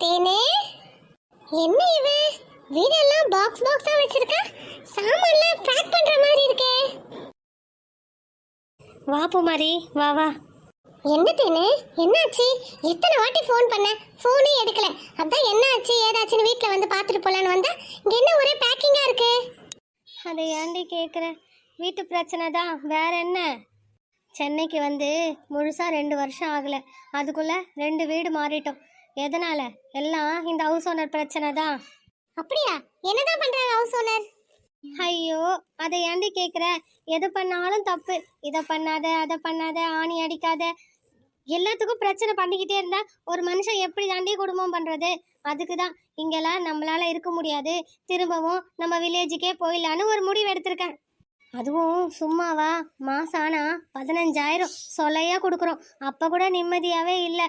தேனே என்ன இவன் வீடெல்லாம் பாக்ஸ் பாக்ஸா வச்சிருக்கா? சாமான்லாம் பேக் பண்ற மாதிரி இருக்கே. வா பூமாரி வா வா. என்ன தேனு என்னாச்சு? எத்தனை வாட்டி ஃபோன் பண்ண? ஃபோனே எடுக்கல. அதான் என்ன ஆச்சு ஏதாச்சுன்னு வீட்டில் வந்து பார்த்துட்டு போலான்னு வந்தா இங்கே என்ன ஒரே பேக்கிங்காக இருக்கு? அதை ஏன்டி கேட்குற வீட்டு பிரச்சனை தான். வேற என்ன? சென்னைக்கு வந்து முழுசாக ரெண்டு வருஷம் ஆகலை. அதுக்குள்ளே ரெண்டு வீடு மாறிட்டோம். எதனால்? எல்லாம் இந்த ஹவுஸ் ஓனர் பிரச்சனை தான் அப்படியா? என்னதான் பண்றாங்க ஹவுஸ் ஓனர் ஐயோ அதை ஏண்டி கேட்குற எது பண்ணாலும் தப்பு. இதை பண்ணாத அதை பண்ணாத ஆணி அடிக்காத. எல்லாத்துக்கும் பிரச்சனை பண்ணிக்கிட்டே இருந்தா ஒரு மனுஷன் எப்படி தாண்டி குடும்பம் பண்றது? அதுக்கு தான் இங்கெல்லாம் நம்மளால இருக்க முடியாது. திரும்பவும் நம்ம வில்லேஜுக்கே போயிடலான்னு ஒரு முடிவு எடுத்திருக்கேன். அதுவும் சும்மாவா? மாசம் ஆனால் பதினஞ்சாயிரம். சொலையாக கொடுக்குறோம். அப்ப கூட நிம்மதியாவே இல்லை.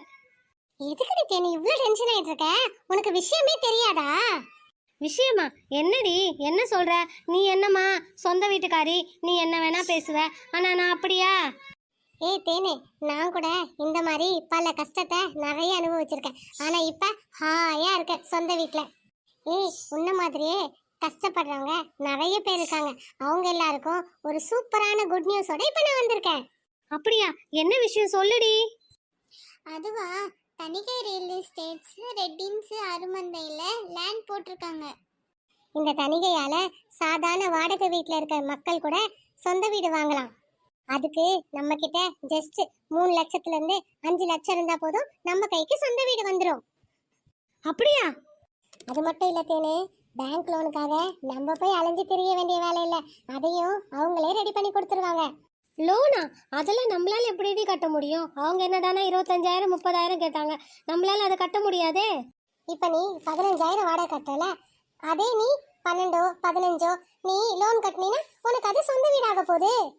எதுக்குடி தேனி இவ்ளோ டென்ஷன் ஆயிட்டு இருக்க உனக்கு விஷயமே தெரியாதா? விஷயமா? என்னடி? என்ன சொல்ற? நீ என்னம்மா? சொந்த வீட்டுக்காரி. நீ என்ன வேணா பேசுவ. ஆனா நான் அப்படியா? ஏய் தேனே நான் கூட இந்த மாதிரி பல கஷ்டத்தை நிறைய அனுபவிச்சிருக்கேன். ஆனா இப்ப ஹாயா இருக்கேன் சொந்த வீட்ல. ஏய் உன்ன மாதிரியே கஷ்டப்படுறவங்க நிறைய பேர் இருக்காங்க. அவங்க எல்லாருக்கும் ஒரு சூப்பரான குட் நியூஸோட இப்ப நான் வந்திருக்கேன். அப்படியா? என்ன விஷயம்? சொல்லுடி. அதுவா? தனிகை ரியல் எஸ்டேட்ஸ் ரெட்டின்ஸ் அருமந்தையில் லேண்ட் போட்டிருக்காங்க. இந்த தணிகையால் சாதாரண வாடகை வீட்டில் இருக்கிற மக்கள் கூட சொந்த வீடு வாங்கலாம். அதுக்கு நம்ம கிட்ட ஜஸ்ட் மூணு லட்சத்துல இருந்து அஞ்சு லட்சம் இருந்தா போதும் நம்ம கைக்கு சொந்த வீடு வந்துடும் அப்படியா? அது மட்டும் இல்லை தேனே பேங்க் லோனுக்காக நம்ம போய் அலைஞ்சு தெரிய வேண்டிய வேலை இல்லை. அதையும் அவங்களே ரெடி பண்ணி கொடுத்துருவாங்க. லோனா? அதெல்லாம் நம்மளால எப்படி கட்ட முடியும்? அவங்க என்னடானா இருபத்தஞ்சாயிரம் முப்பதாயிரம் கேட்டாங்க. நம்மளால அதை கட்ட முடியாதே. இப்ப நீ பதினஞ்சாயிரம் வாடகை கட்டல. அதே நீ பன்னெண்டோ பதினஞ்சோ நீ லோன் கட்டினீன்னா உனக்கு அது சொந்த வீடாக போகுது.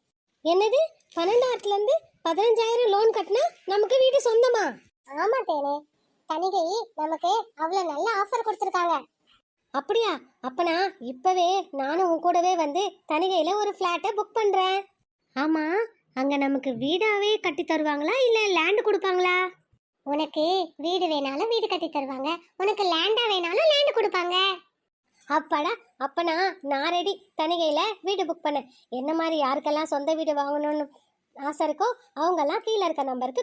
என்னது? பன்னெண்டாயிரத்துல இருந்து பதினஞ்சாயிரம் லோன் கட்டினா நமக்கு வீடு சொந்தமா? ஆமா தேனே. தணிகை நமக்கு அவ்வளவு நல்ல ஆஃபர் கொடுத்துருக்காங்க. அப்படியா? அப்பனா இப்பவே நானும் உன் கூடவே வந்து தனிகையில ஒரு ஃப்ளாட்டை புக் பண்றேன். ஆமா அங்க நமக்கு வீடாவே கட்டி தருவாங்களா இல்ல லேண்ட் கொடுப்பாங்களா? உனக்கு வீடு வேணாலும் வீடு கட்டி தருவாங்க. உனக்கு லேண்டா வேணாலும் லேண்ட் கொடுப்பாங்க. அப்பாடா அப்பனா நான் ரெடி தனிகையில வீடு புக் பண்ணேன் என்ன மாதிரி யாருக்கெல்லாம் சொந்த வீடு வாங்கணும்னு ஆசை இருக்கோ அவங்கெல்லாம் கீழே இருக்க நம்பருக்கு